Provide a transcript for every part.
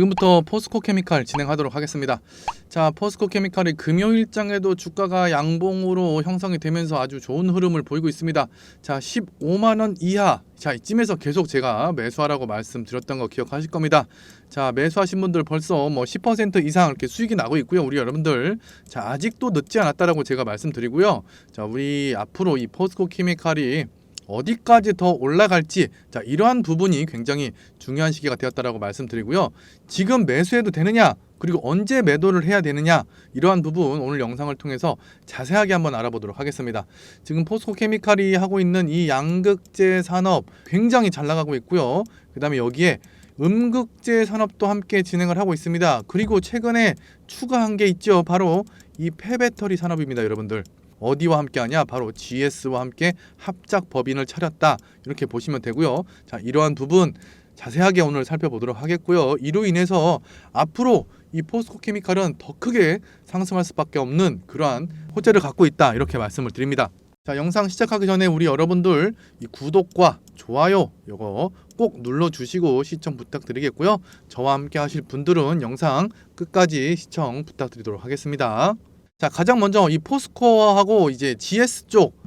지금부터 포스코 케미칼 진행하도록 하겠습니다. 자, 포스코 케미칼이 금요일장에도 주가가 양봉으로 형성이 되면서 아주 좋은 흐름을 보이고 있습니다. 자, 15만 원 이하. 자, 이쯤에서 계속 제가 매수하라고 말씀드렸던 거 기억하실 겁니다. 자, 매수하신 분들 벌써 뭐 10% 이상 이렇게 수익이 나고 있고요. 우리 여러분들. 자, 아직도 늦지 않았다라고 제가 말씀드리고요. 자, 우리 앞으로 이 포스코 케미칼이 어디까지 더 올라갈지 자 이러한 부분이 굉장히 중요한 시기가 되었다라고 말씀드리고요. 지금 매수해도 되느냐 그리고 언제 매도를 해야 되느냐 이러한 부분 오늘 영상을 통해서 자세하게 한번 알아보도록 하겠습니다. 지금 포스코 케미칼이 하고 있는 이 양극재 산업 굉장히 잘 나가고 있고요. 그 다음에 여기에 음극재 산업도 함께 진행을 하고 있습니다. 그리고 최근에 추가한 게 있죠. 바로 이 폐배터리 산업입니다, 여러분들. 어디와 함께하냐? 바로 GS와 함께 합작 법인을 차렸다. 이렇게 보시면 되고요. 자, 이러한 부분 자세하게 오늘 살펴보도록 하겠고요. 이로 인해서 앞으로 이 포스코 케미칼은 더 크게 상승할 수밖에 없는 그러한 호재를 갖고 있다. 이렇게 말씀을 드립니다. 자, 영상 시작하기 전에 우리 여러분들 이 구독과 좋아요 요거 꼭 눌러 주시고 시청 부탁드리겠고요. 저와 함께 하실 분들은 영상 끝까지 시청 부탁드리도록 하겠습니다. 자, 가장 먼저 이 포스코하고 이제 GS 쪽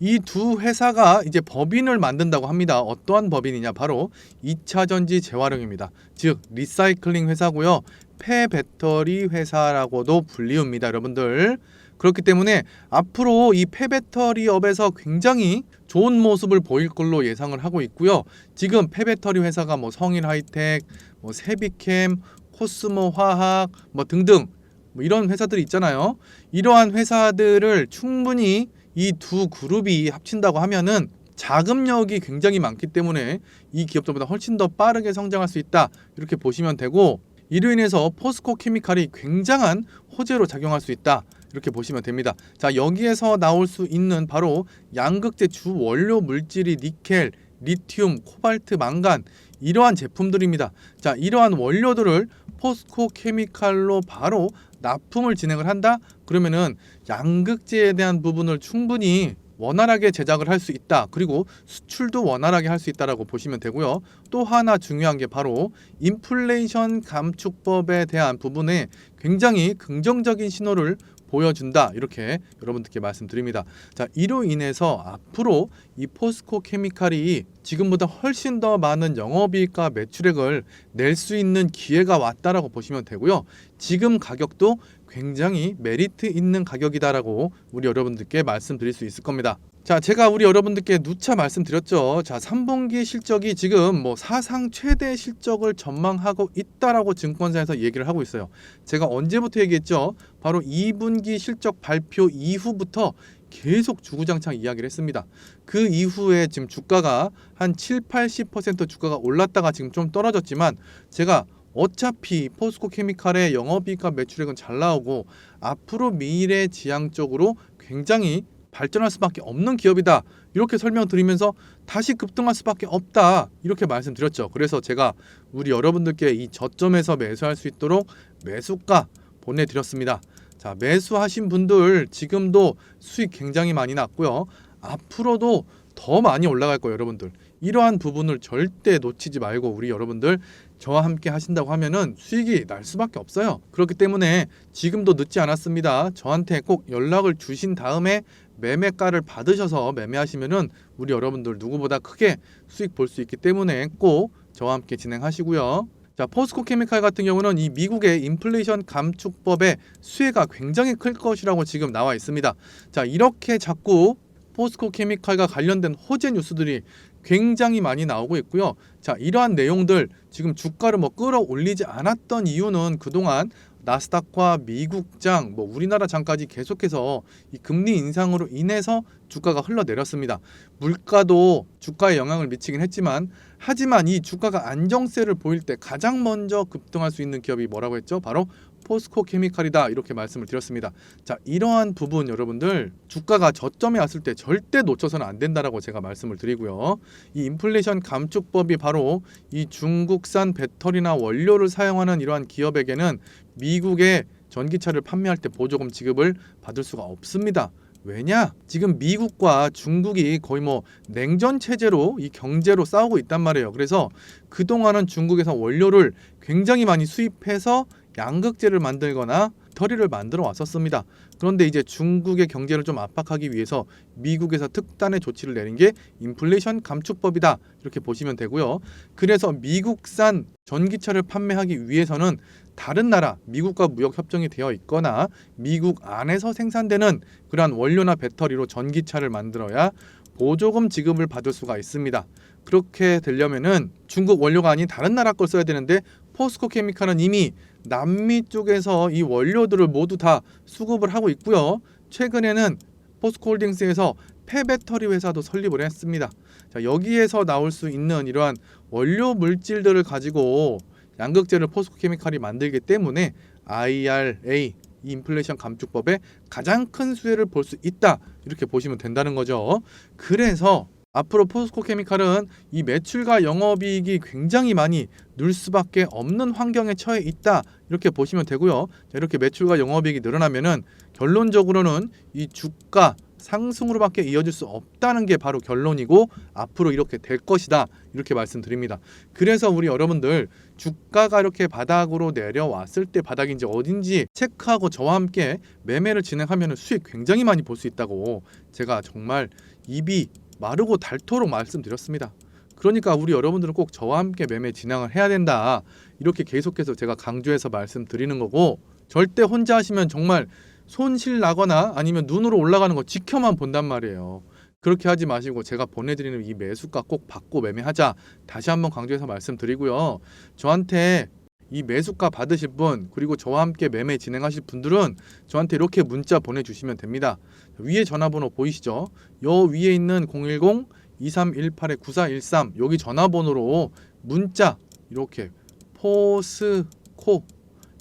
이 두 회사가 이제 법인을 만든다고 합니다. 어떠한 법인이냐? 바로 2차 전지 재활용입니다. 즉 리사이클링 회사고요. 폐배터리 회사라고도 불리웁니다, 여러분들. 그렇기 때문에 앞으로 이 폐배터리업에서 굉장히 좋은 모습을 보일 걸로 예상을 하고 있고요. 지금 폐배터리 회사가 뭐 성일 하이텍, 뭐 세비캠, 코스모 화학 뭐 등등 뭐 이런 회사들이 있잖아요. 이러한 회사들을 충분히 이 두 그룹이 합친다고 하면은 자금력이 굉장히 많기 때문에 이 기업들보다 훨씬 더 빠르게 성장할 수 있다. 이렇게 보시면 되고 이로 인해서 포스코 케미칼이 굉장한 호재로 작용할 수 있다. 이렇게 보시면 됩니다. 자, 여기에서 나올 수 있는 바로 양극재 주 원료 물질이 니켈, 리튬, 코발트, 망간 이러한 제품들입니다. 자, 이러한 원료들을 포스코 케미칼로 바로 납품을 진행을 한다. 그러면은 양극재에 대한 부분을 충분히 원활하게 제작을 할 수 있다. 그리고 수출도 원활하게 할 수 있다라고 보시면 되고요. 또 하나 중요한 게 바로 인플레이션 감축법에 대한 부분에 굉장히 긍정적인 신호를 보여준다 이렇게 여러분들께 말씀드립니다. 자 이로 인해서 앞으로 이 포스코 케미칼이 지금보다 훨씬 더 많은 영업이익과 매출액을 낼 수 있는 기회가 왔다라고 보시면 되고요. 지금 가격도 굉장히 메리트 있는 가격이다라고 우리 여러분들께 말씀드릴 수 있을 겁니다. 자, 제가 우리 여러분들께 누차 말씀드렸죠. 자, 3분기 실적이 지금 뭐 사상 최대 실적을 전망하고 있다라고 증권사에서 얘기를 하고 있어요. 제가 언제부터 얘기했죠? 바로 2분기 실적 발표 이후부터 계속 주구장창 이야기를 했습니다. 그 이후에 지금 주가가 한 7, 80% 주가가 올랐다가 지금 좀 떨어졌지만 제가 어차피 포스코 케미칼의 영업이익과 매출액은 잘 나오고 앞으로 미래 지향적으로 굉장히 발전할 수밖에 없는 기업이다. 이렇게 설명드리면서 다시 급등할 수밖에 없다. 이렇게 말씀드렸죠. 그래서 제가 우리 여러분들께 이 저점에서 매수할 수 있도록 매수가 보내드렸습니다. 자, 매수하신 분들 지금도 수익 굉장히 많이 났고요. 앞으로도 더 많이 올라갈 거예요, 여러분들. 이러한 부분을 절대 놓치지 말고 우리 여러분들 저와 함께 하신다고 하면은 수익이 날 수밖에 없어요. 그렇기 때문에 지금도 늦지 않았습니다. 저한테 꼭 연락을 주신 다음에 매매가를 받으셔서 매매하시면은 우리 여러분들 누구보다 크게 수익 볼 수 있기 때문에 꼭 저와 함께 진행하시고요. 자, 포스코 케미칼 같은 경우는 이 미국의 인플레이션 감축법의 수혜가 굉장히 클 것이라고 지금 나와 있습니다. 자, 이렇게 자꾸 포스코 케미칼과 관련된 호재 뉴스들이 굉장히 많이 나오고 있고요. 자, 이러한 내용들 지금 주가를 뭐 끌어올리지 않았던 이유는 그동안 나스닥과 미국장, 뭐 우리나라 장까지 계속해서 이 금리 인상으로 인해서 주가가 흘러내렸습니다. 물가도 주가에 영향을 미치긴 했지만 하지만 이 주가가 안정세를 보일 때 가장 먼저 급등할 수 있는 기업이 뭐라고 했죠? 바로 포스코 케미칼이다 이렇게 말씀을 드렸습니다. 자 이러한 부분 여러분들 주가가 저점에 왔을 때 절대 놓쳐서는 안 된다라고 제가 말씀을 드리고요. 이 인플레이션 감축법이 바로 이 중국산 배터리나 원료를 사용하는 이러한 기업에게는 미국의 전기차를 판매할 때 보조금 지급을 받을 수가 없습니다. 왜냐? 지금 미국과 중국이 거의 뭐 냉전 체제로 이 경제로 싸우고 있단 말이에요. 그래서 그동안은 중국에서 원료를 굉장히 많이 수입해서 양극재를 만들거나 터리를 만들어 왔었습니다. 그런데 이제 중국의 경제를 좀 압박하기 위해서 미국에서 특단의 조치를 내린 게 인플레이션 감축법이다. 이렇게 보시면 되고요. 그래서 미국산 전기차를 판매하기 위해서는 다른 나라, 미국과 무역 협정이 되어 있거나 미국 안에서 생산되는 그러한 원료나 배터리로 전기차를 만들어야 보조금 지급을 받을 수가 있습니다. 그렇게 되려면은 중국 원료가 아닌 다른 나라 걸 써야 되는데 포스코 케미칼은 이미 남미 쪽에서 이 원료들을 모두 다 수급을 하고 있고요. 최근에는 포스코홀딩스에서 폐배터리 회사도 설립을 했습니다. 자, 여기에서 나올 수 있는 이러한 원료 물질들을 가지고 양극재를 포스코 케미칼이 만들기 때문에 IRA 이 인플레이션 감축법에 가장 큰 수혜를 볼 수 있다 이렇게 보시면 된다는 거죠. 그래서 앞으로 포스코 케미칼은 이 매출과 영업이익이 굉장히 많이 늘 수밖에 없는 환경에 처해 있다 이렇게 보시면 되고요. 자, 이렇게 매출과 영업이익이 늘어나면은 결론적으로는 이 주가 상승으로밖에 이어질 수 없다는 게 바로 결론이고 앞으로 이렇게 될 것이다 이렇게 말씀드립니다. 그래서 우리 여러분들 주가가 이렇게 바닥으로 내려왔을 때 바닥인지 어딘지 체크하고 저와 함께 매매를 진행하면 수익 굉장히 많이 볼 수 있다고 제가 정말 입이 마르고 닳도록 말씀드렸습니다. 그러니까 우리 여러분들은 꼭 저와 함께 매매 진행을 해야 된다. 이렇게 계속해서 제가 강조해서 말씀드리는 거고 절대 혼자 하시면 정말 손실 나거나 아니면 눈으로 올라가는 거 지켜만 본단 말이에요. 그렇게 하지 마시고 제가 보내드리는 이 매수가 꼭 받고 매매하자 다시 한번 강조해서 말씀드리고요. 저한테 이 매수가 받으실 분 그리고 저와 함께 매매 진행하실 분들은 저한테 이렇게 문자 보내주시면 됩니다. 위에 전화번호 보이시죠? 요 위에 있는 010 2318의 9413 여기 전화번호로 문자 이렇게 포스코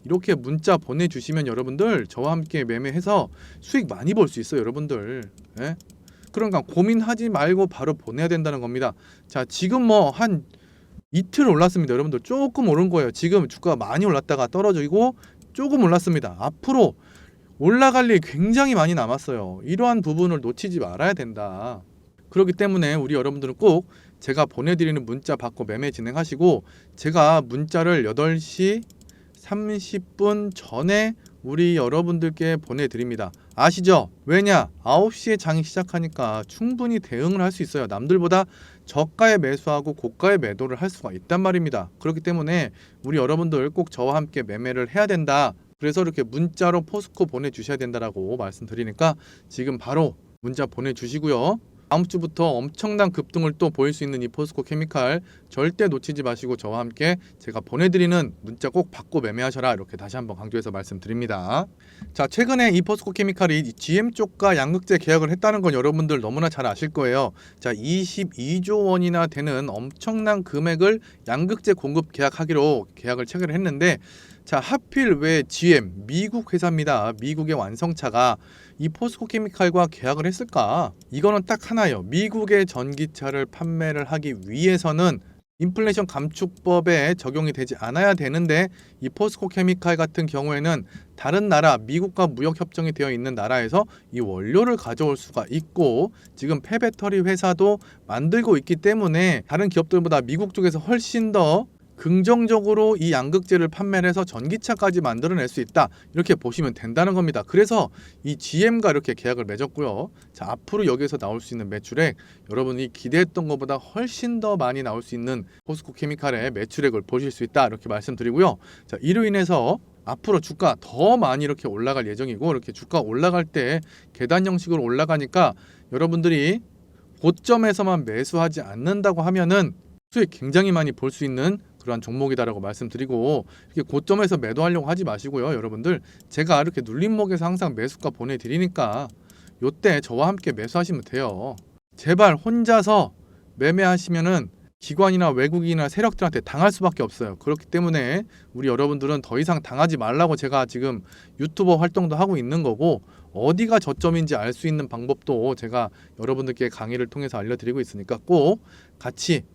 이렇게 문자 보내주시면 여러분들 저와 함께 매매해서 수익 많이 벌수 있어요 여러분들. 예? 그러니까 고민하지 말고 바로 보내야 된다는 겁니다. 자 지금 뭐 한 이틀 올랐습니다 여러분들. 조금 오른 거예요. 지금 주가가 많이 올랐다가 떨어지고 조금 올랐습니다. 앞으로 올라갈 일 굉장히 많이 남았어요 이러한 부분을 놓치지 말아야 된다 그렇기 때문에 우리 여러분들은 꼭 제가 보내드리는 문자 받고 매매 진행하시고 제가 문자를 8시 30분 전에 우리 여러분들께 보내드립니다. 아시죠? 왜냐? 9시에 장이 시작하니까 충분히 대응을 할 수 있어요. 남들보다 저가에 매수하고 고가에 매도를 할 수가 있단 말입니다. 그렇기 때문에 우리 여러분들 꼭 저와 함께 매매를 해야 된다. 그래서 이렇게 문자로 포스코 보내주셔야 된다라고 말씀드리니까 지금 바로 문자 보내주시고요. 다음 주부터 엄청난 급등을 또 보일 수 있는 이 포스코 케미칼 절대 놓치지 마시고 저와 함께 제가 보내드리는 문자 꼭 받고 매매하셔라 이렇게 다시 한번 강조해서 말씀드립니다. 자 최근에 이 포스코 케미칼이 GM 쪽과 양극재 계약을 했다는 건 여러분들 너무나 잘 아실 거예요. 자 22조 원이나 되는 엄청난 금액을 양극재 공급 계약하기로 계약을 체결을 했는데 자 하필 왜 GM 미국 회사입니다. 미국의 완성차가 이 포스코 케미칼과 계약을 했을까? 이거는 딱 하나예요. 미국의 전기차를 판매를 하기 위해서는 인플레이션 감축법에 적용이 되지 않아야 되는데 이 포스코 케미칼 같은 경우에는 다른 나라 미국과 무역 협정이 되어 있는 나라에서 이 원료를 가져올 수가 있고 지금 폐배터리 회사도 만들고 있기 때문에 다른 기업들보다 미국 쪽에서 훨씬 더 긍정적으로 이 양극재를 판매를 해서 전기차까지 만들어낼 수 있다 이렇게 보시면 된다는 겁니다. 그래서 이 GM과 이렇게 계약을 맺었고요. 자 앞으로 여기에서 나올 수 있는 매출액 여러분이 기대했던 것보다 훨씬 더 많이 나올 수 있는 포스코 케미칼의 매출액을 보실 수 있다 이렇게 말씀드리고요. 자 이로 인해서 앞으로 주가 더 많이 이렇게 올라갈 예정이고 이렇게 주가 올라갈 때 계단 형식으로 올라가니까 여러분들이 고점에서만 매수하지 않는다고 하면은 수익 굉장히 많이 볼 수 있는 그러한 종목이다라고 말씀드리고 이렇게 고점에서 매도하려고 하지 마시고요, 여러분들 제가 이렇게 눌림목에서 항상 매수가 보내드리니까 요때 저와 함께 매수하시면 돼요. 제발 혼자서 매매하시면은 기관이나 외국인이나 세력들한테 당할 수밖에 없어요. 그렇기 때문에 우리 여러분들은 더 이상 당하지 말라고 제가 지금 유튜버 활동도 하고 있는 거고 어디가 저점인지 알 수 있는 방법도 제가 여러분들께 강의를 통해서 알려드리고 있으니까 꼭 같이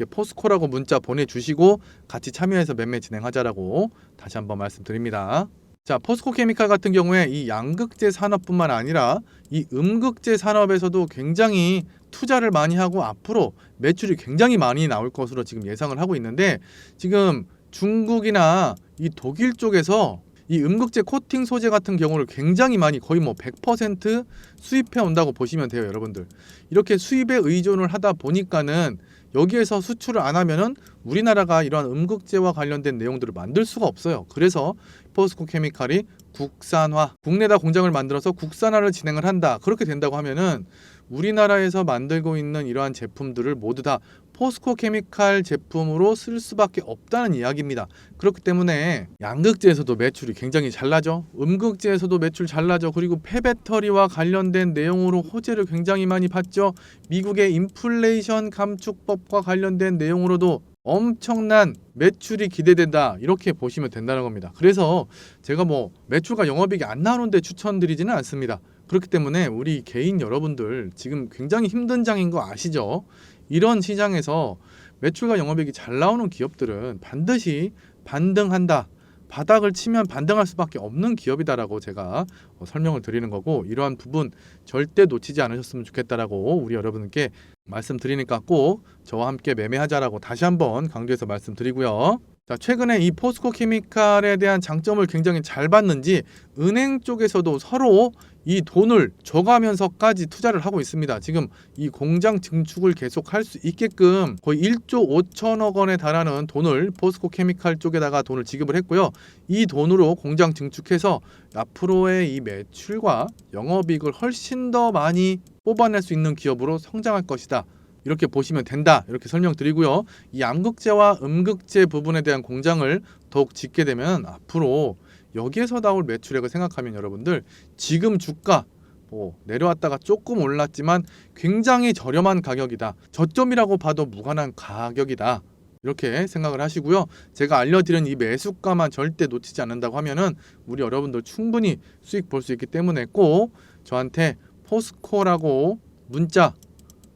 이렇게 포스코라고 문자 보내주시고 같이 참여해서 매매 진행하자라고 다시 한번 말씀드립니다. 자, 포스코 케미칼 같은 경우에 이 양극재 산업뿐만 아니라 이 음극재 산업에서도 굉장히 투자를 많이 하고 앞으로 매출이 굉장히 많이 나올 것으로 지금 예상을 하고 있는데 지금 중국이나 이 독일 쪽에서 이 음극재 코팅 소재 같은 경우를 굉장히 많이 거의 뭐 100% 수입해 온다고 보시면 돼요, 여러분들. 이렇게 수입에 의존을 하다 보니까는 여기에서 수출을 안 하면은 우리나라가 이러한 음극재와 관련된 내용들을 만들 수가 없어요. 그래서 포스코 케미칼이 국산화, 국내다 공장을 만들어서 국산화를 진행을 한다. 그렇게 된다고 하면은 우리나라에서 만들고 있는 이러한 제품들을 모두 다 포스코 케미칼 제품으로 쓸 수밖에 없다는 이야기입니다. 그렇기 때문에 양극재에서도 매출이 굉장히 잘 나죠. 음극재에서도 매출 잘 나죠. 그리고 폐배터리와 관련된 내용으로 호재를 굉장히 많이 받죠. 미국의 인플레이션 감축법과 관련된 내용으로도 엄청난 매출이 기대된다 이렇게 보시면 된다는 겁니다. 그래서 제가 뭐 매출과 영업이익이 안 나오는데 추천드리지는 않습니다. 그렇기 때문에 우리 개인 여러분들 지금 굉장히 힘든 장인 거 아시죠? 이런 시장에서 매출과 영업이익이 잘 나오는 기업들은 반드시 반등한다. 바닥을 치면 반등할 수밖에 없는 기업이다라고 제가 어, 설명을 드리는 거고 이러한 부분 절대 놓치지 않으셨으면 좋겠다라고 우리 여러분께 말씀드리니까 꼭 저와 함께 매매하자라고 다시 한번 강조해서 말씀드리고요. 자, 최근에 이 포스코 케미칼에 대한 장점을 굉장히 잘 봤는지 은행 쪽에서도 서로 이 돈을 줘가면서까지 투자를 하고 있습니다. 지금 이 공장 증축을 계속 할 수 있게끔 거의 1조 5천억 원에 달하는 돈을 포스코 케미칼 쪽에다가 돈을 지급을 했고요. 이 돈으로 공장 증축해서 앞으로의 이 매출과 영업이익을 훨씬 더 많이 뽑아낼 수 있는 기업으로 성장할 것이다. 이렇게 보시면 된다. 이렇게 설명드리고요. 이 암극재와 음극재 부분에 대한 공장을 더욱 짓게 되면 앞으로 여기에서 나올 매출액을 생각하면 여러분들 지금 주가 뭐 내려왔다가 조금 올랐지만 굉장히 저렴한 가격이다. 저점이라고 봐도 무관한 가격이다. 이렇게 생각을 하시고요. 제가 알려드린 이 매수가만 절대 놓치지 않는다고 하면은 우리 여러분들 충분히 수익 볼 수 있기 때문에 꼭 저한테 포스코라고 문자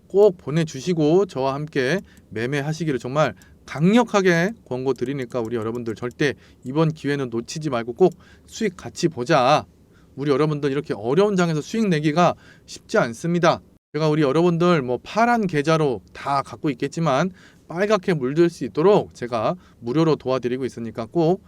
꼭 보내주시고 저와 함께 매매하시기를 정말 강력하게 권고 드리니까 우리 여러분들 절대 이번 기회는 놓치지 말고 꼭 수익 같이 보자. 우리 여러분들 이렇게 어려운 장에서 수익 내기가 쉽지 않습니다. 제가 우리 여러분들 뭐 파란 계좌로 다 갖고 있겠지만 빨갛게 물들 수 있도록 제가 무료로 도와드리고 있으니까 꼭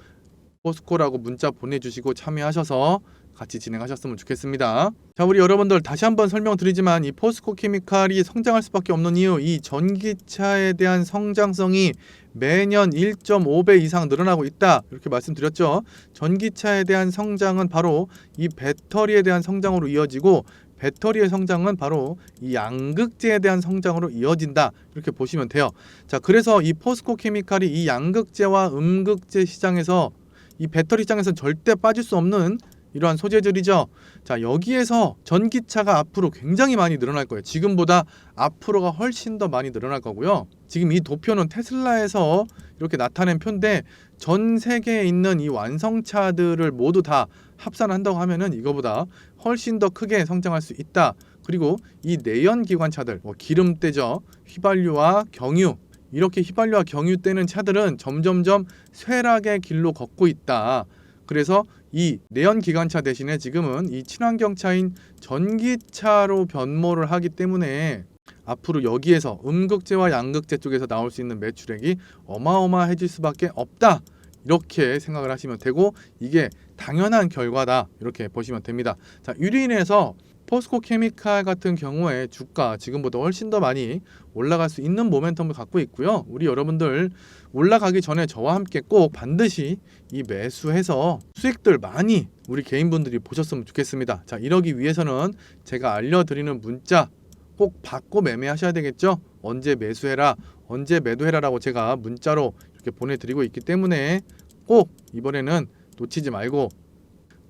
포스코라고 문자 보내주시고 참여하셔서 같이 진행하셨으면 좋겠습니다. 자, 우리 여러분들 다시 한번 설명드리지만 이 포스코 케미칼이 성장할 수밖에 없는 이유 이 전기차에 대한 성장성이 매년 1.5배 이상 늘어나고 있다. 이렇게 말씀드렸죠. 전기차에 대한 성장은 바로 이 배터리에 대한 성장으로 이어지고 배터리의 성장은 바로 이 양극재에 대한 성장으로 이어진다. 이렇게 보시면 돼요. 자, 그래서 이 포스코 케미칼이 이 양극재와 음극재 시장에서 이 배터리 시장에서는 절대 빠질 수 없는 이러한 소재들이죠. 자, 여기에서 전기차가 앞으로 굉장히 많이 늘어날 거예요. 지금보다 앞으로가 훨씬 더 많이 늘어날 거고요. 지금 이 도표는 테슬라에서 이렇게 나타낸 표인데 전 세계에 있는 이 완성차들을 모두 다 합산한다고 하면은 이거보다 훨씬 더 크게 성장할 수 있다. 그리고 이 내연 기관차들, 뭐 기름때죠, 휘발유와 경유 이렇게 휘발유와 경유 떼는 차들은 점점점 쇠락의 길로 걷고 있다. 그래서 이 내연 기관차 대신에 지금은 이 친환경차인 전기차로 변모를 하기 때문에 앞으로 여기에서 음극재와 양극재 쪽에서 나올 수 있는 매출액이 어마어마해질 수밖에 없다. 이렇게 생각을 하시면 되고 이게 당연한 결과다. 이렇게 보시면 됩니다. 자, 유리인에서 포스코 케미칼 같은 경우에 주가 지금보다 훨씬 더 많이 올라갈 수 있는 모멘텀을 갖고 있고요. 우리 여러분들 올라가기 전에 저와 함께 꼭 반드시 이 매수해서 수익들 많이 우리 개인분들이 보셨으면 좋겠습니다. 자, 이러기 위해서는 제가 알려드리는 문자 꼭 받고 매매하셔야 되겠죠. 언제 매수해라, 언제 매도해라라고 제가 문자로 이렇게 보내드리고 있기 때문에 꼭 이번에는 놓치지 말고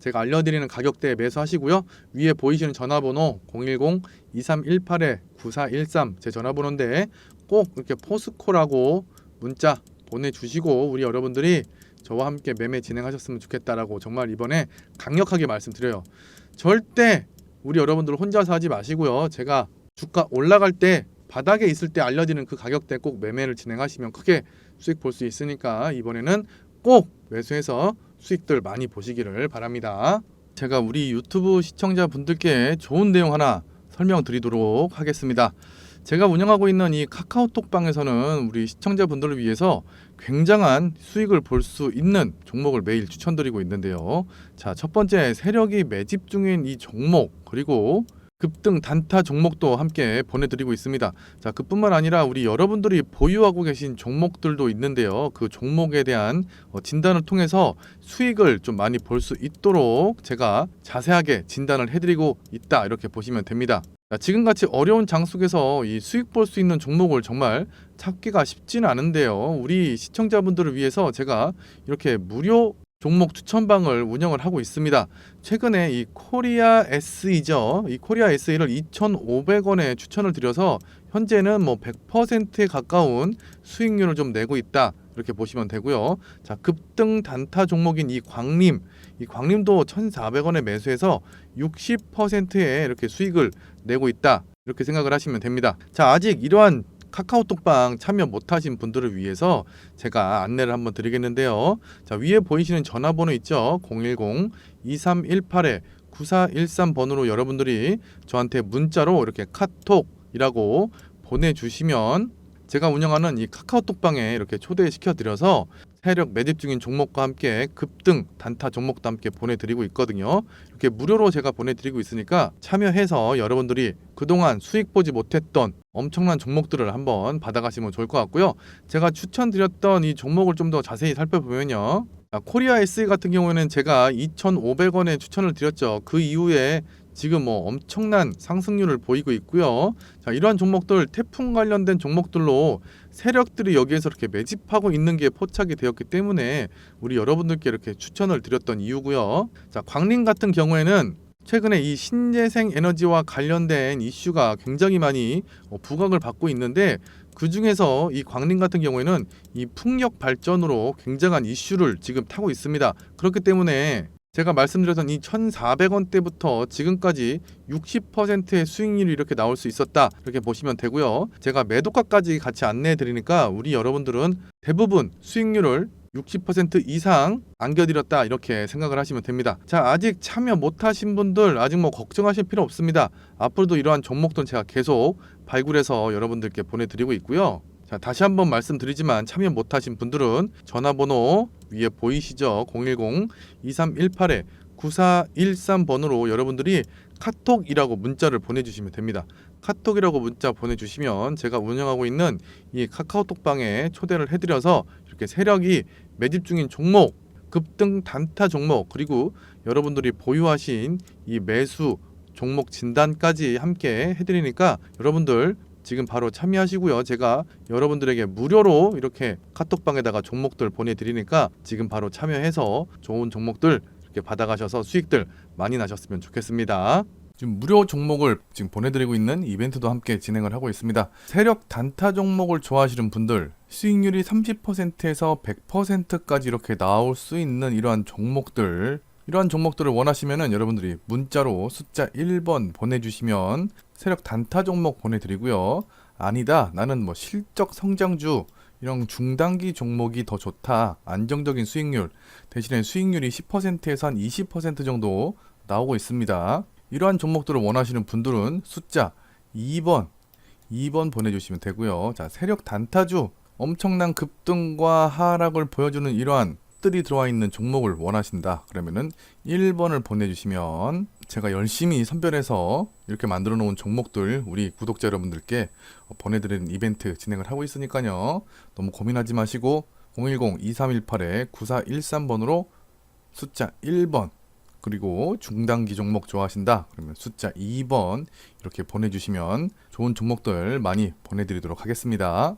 제가 알려드리는 가격대에 매수하시고요. 위에 보이시는 전화번호 010-2318-9413 제 전화번호인데 꼭 이렇게 포스코라고 문자 보내주시고 우리 여러분들이 저와 함께 매매 진행하셨으면 좋겠다라고 정말 이번에 강력하게 말씀드려요. 절대 우리 여러분들 혼자서 하지 마시고요. 제가 주가 올라갈 때 바닥에 있을 때 알려드리는 그 가격대 꼭 매매를 진행하시면 크게 수익 볼 수 있으니까 이번에는 꼭 매수해서 수익들 많이 보시기를 바랍니다. 제가 우리 유튜브 시청자분들께 좋은 내용 하나 설명드리도록 하겠습니다. 제가 운영하고 있는 이 카카오톡방에서는 우리 시청자분들을 위해서 굉장한 수익을 볼 수 있는 종목을 매일 추천드리고 있는데요. 자, 첫 번째 세력이 매집 중인 이 종목 그리고 급등 단타 종목도 함께 보내드리고 있습니다. 자, 그뿐만 아니라 우리 여러분들이 보유하고 계신 종목들도 있는데요. 그 종목에 대한 어, 진단을 통해서 수익을 좀 많이 볼 수 있도록 제가 자세하게 진단을 해드리고 있다 이렇게 보시면 됩니다. 자, 지금같이 어려운 장 속에서 이 수익 볼 수 있는 종목을 정말 찾기가 쉽지는 않은데요. 우리 시청자분들을 위해서 제가 이렇게 무료 종목 추천방을 운영을 하고 있습니다. 최근에 이 코리아 SE죠. 이 코리아 SE를 2,500원에 추천을 드려서 현재는 뭐 100%에 가까운 수익률을 좀 내고 있다. 이렇게 보시면 되고요. 자, 급등 단타 종목인 이 광림, 이 광림도 1,400원에 매수해서 60%의 이렇게 수익을 내고 있다. 이렇게 생각을 하시면 됩니다. 자, 아직 이러한 카카오톡방 참여 못하신 분들을 위해서 제가 안내를 한번 드리겠는데요. 자, 위에 보이시는 전화번호 있죠? 010-2318-9413번으로 여러분들이 저한테 문자로 이렇게 카톡이라고 보내주시면 제가 운영하는 이 카카오톡방에 이렇게 초대시켜 드려서 세력 매집 중인 종목과 함께 급등 단타 종목도 함께 보내드리고 있거든요. 이렇게 무료로 제가 보내드리고 있으니까 참여해서 여러분들이 그동안 수익 보지 못했던 엄청난 종목들을 한번 받아가시면 좋을 것 같고요. 제가 추천드렸던 이 종목을 좀 더 자세히 살펴보면요. 자, 코리아 SE 같은 경우에는 제가 2,500원에 추천을 드렸죠. 그 이후에 지금 뭐 엄청난 상승률을 보이고 있고요. 자, 이러한 종목들 태풍 관련된 종목들로 세력들이 여기에서 이렇게 매집하고 있는 게 포착이 되었기 때문에 우리 여러분들께 이렇게 추천을 드렸던 이유고요. 자, 광림 같은 경우에는 최근에 이 신재생 에너지와 관련된 이슈가 굉장히 많이 어, 부각을 받고 있는데 그 중에서 이 광림 같은 경우에는 이 풍력 발전으로 굉장한 이슈를 지금 타고 있습니다. 그렇기 때문에 제가 말씀드렸던 이 1,400원대부터 지금까지 60%의 수익률이 이렇게 나올 수 있었다. 이렇게 보시면 되고요. 제가 매도가까지 같이 안내해 드리니까 우리 여러분들은 대부분 수익률을 60% 이상 안겨드렸다 이렇게 생각을 하시면 됩니다. 자 아직 참여 못하신 분들 아직 뭐 걱정하실 필요 없습니다. 앞으로도 이러한 종목들은 제가 계속 발굴해서 여러분들께 보내드리고 있고요. 자 다시 한번 말씀드리지만 참여 못하신 분들은 전화번호 위에 보이시죠? 010-2318에 9413번으로 여러분들이 카톡이라고 문자를 보내주시면 됩니다. 카톡이라고 문자 보내주시면 제가 운영하고 있는 이 카카오톡방에 초대를 해드려서 이렇게 세력이 매집 중인 종목, 급등 단타 종목 그리고 여러분들이 보유하신 이 매수 종목 진단까지 함께 해드리니까 여러분들 지금 바로 참여하시고요. 제가 여러분들에게 무료로 이렇게 카톡방에다가 종목들 보내드리니까 지금 바로 참여해서 좋은 종목들 이렇게 받아가셔서 수익들 많이 나셨으면 좋겠습니다. 지금 무료 종목을 지금 보내드리고 있는 이벤트도 함께 진행을 하고 있습니다. 세력 단타 종목을 좋아하시는 분들 수익률이 30%에서 100%까지 이렇게 나올 수 있는 이러한 종목들 이러한 종목들을 원하시면은 여러분들이 문자로 숫자 1번 보내주시면 세력 단타 종목 보내드리고요. 아니다 나는 뭐 실적 성장주 이런 중단기 종목이 더 좋다 안정적인 수익률 대신에 수익률이 10%에서 한 20% 정도 나오고 있습니다. 이러한 종목들을 원하시는 분들은 숫자 2번 2번 보내주시면 되고요. 자 세력 단타주 엄청난 급등과 하락을 보여주는 이러한 들이 들어와 있는 종목을 원하신다. 그러면은 1번을 보내주시면 제가 열심히 선별해서 이렇게 만들어 놓은 종목들 우리 구독자 여러분들께 보내드리는 이벤트 진행을 하고 있으니까요. 너무 고민하지 마시고 010-2318-9413번으로 숫자 1번 그리고 중단기 종목 좋아하신다 그러면 숫자 2번 이렇게 보내주시면 좋은 종목들 많이 보내드리도록 하겠습니다.